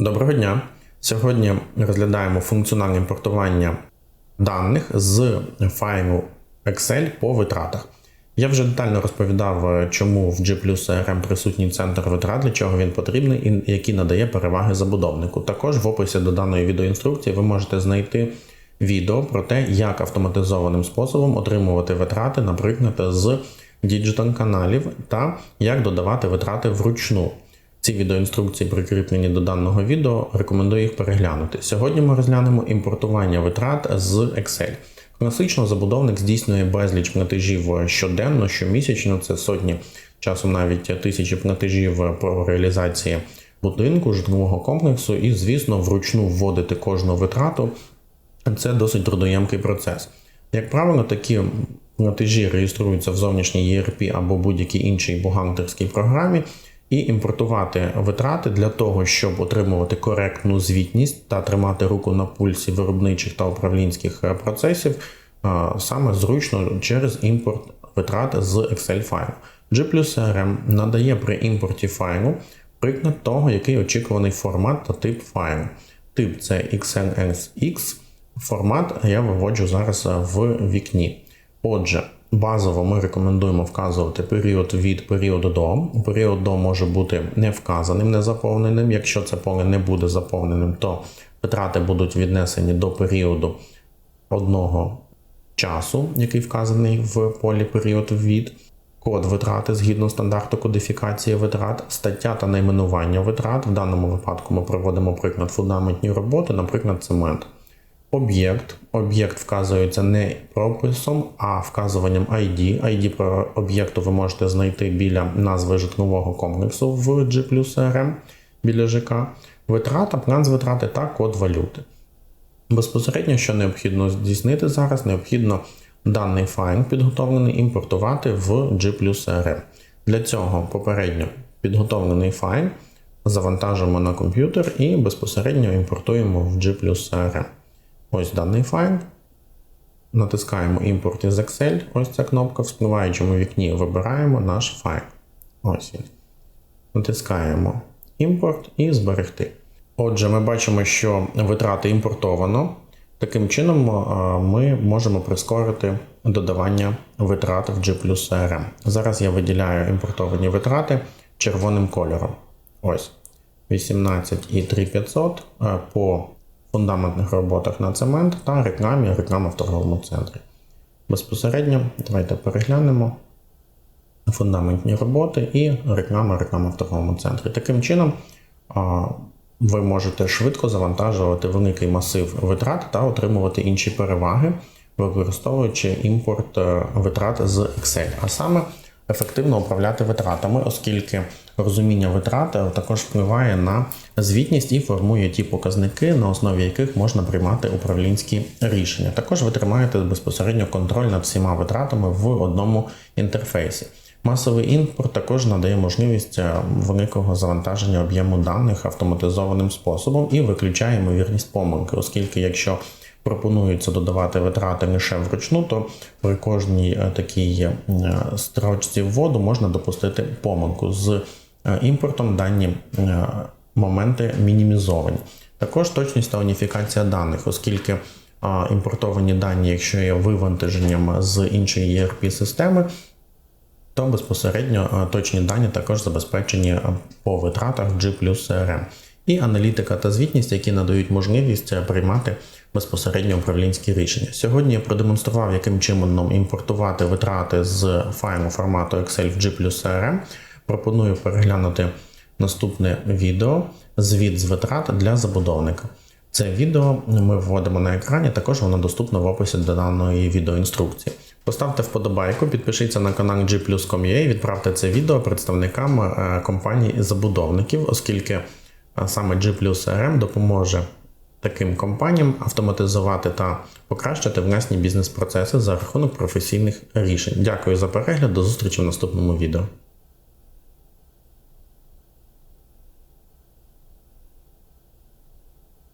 Доброго дня! Сьогодні розглядаємо функціональне імпортування даних з файлу Excel по витратах. Я вже детально розповідав, е, чому в G CRM присутній центр витрат, для чого він потрібний і який надає переваги забудовнику. Також в описі до даної відеоінструкції ви можете знайти відео про те, як автоматизованим способом отримувати витрати, наприклад, з діджитал каналів та як додавати витрати вручну. Ці відеоінструкції прикріплені до даного відео, рекомендую їх переглянути. Сьогодні ми розглянемо імпортування витрат з Excel. Класично забудовник здійснює безліч платежів щоденно, щомісячно, це сотні, часом навіть тисячі платежів по реалізації будинку, житлового комплексу, і, звісно, вручну вводити кожну витрату. Це досить трудоємкий процес. Як правило, такі платежі реєструються в зовнішній ERP або будь-якій іншій бухгалтерській програмі і імпортувати витрати для того, щоб отримувати коректну звітність та тримати руку на пульсі виробничих та управлінських е, процесів, е, саме зручно через імпорт витрат з Excel файлу. G надає при імпорті файлу приклад того, який очікуваний формат та тип файлу. Тип це XNSX, формат я виводжу зараз в вікні. Отже, Базово ми рекомендуємо вказувати період від періоду до. Період до може бути не вказаним, не заповненим. Якщо це поле не буде заповненим, то витрати будуть віднесені до періоду одного часу, який вказаний в полі період від. Код витрати згідно стандарту кодифікації витрат, стаття та найменування витрат. В даному випадку ми проводимо приклад фундаментні роботи, наприклад, цемент. Об'єкт. Об'єкт вказується не прописом, а вказуванням ID. ID про об'єкту ви можете знайти біля назви житлового комплексу в G CRM біля ЖК. Витрата, план з витрати та код валюти. Безпосередньо, що необхідно здійснити зараз, необхідно даний файл підготовлений імпортувати в G CRM. Для цього попередньо підготовлений файл завантажуємо на комп'ютер і безпосередньо імпортуємо в G CRM. Ось даний файл. Натискаємо імпорт із Excel. Ось ця кнопка. В спливаючому вікні вибираємо наш файл. Ось він. Натискаємо імпорт і зберегти. Отже, ми бачимо, що витрати імпортовано. Таким чином, ми можемо прискорити додавання витрат в G CRM. Зараз я виділяю імпортовані витрати червоним кольором. Ось 18,3500 по фундаментних роботах на цемент та рекламі, реклама в торговому центрі. Безпосередньо, давайте переглянемо фундаментні роботи і реклама, реклама в торговому центрі. Таким чином, ви можете швидко завантажувати великий масив витрат та отримувати інші переваги, використовуючи імпорт е, витрат з Excel. А саме ефективно управляти витратами, оскільки розуміння витрат також впливає на звітність і формує ті показники, на основі яких можна приймати управлінські рішення. Також ви тримаєте безпосередньо контроль над всіма витратами в одному інтерфейсі. Масовий імпорт також надає можливість е, великого завантаження об'єму даних автоматизованим способом і виключає ймовірність помилки, оскільки якщо пропонується додавати витрати лише вручну, то при кожній е, такій е, строчці вводу можна допустити помилку. З е, імпортом дані моменти мінімізовані. Також точність та уніфікація даних, оскільки імпортовані дані, якщо є вивантаженням з іншої ERP-системи, то безпосередньо точні дані також забезпечені по витратах G CRM і аналітика та звітність, які надають можливість приймати безпосередньо управлінські рішення. Сьогодні я продемонстрував, яким чином імпортувати витрати з файлу формату Excel в G CRM. Пропоную переглянути наступне відео звіт з витрат для забудовника. Це відео ми вводимо на екрані, також воно доступно в описі до даної відеоінструкції. Поставте вподобайку, підпишіться на канал G+.com.ua і відправте це відео представникам е, компанії забудовників, оскільки а саме G CRM допоможе таким компаніям автоматизувати та покращити внесні бізнес-процеси за рахунок професійних рішень. Дякую за перегляд, до зустрічі в наступному відео.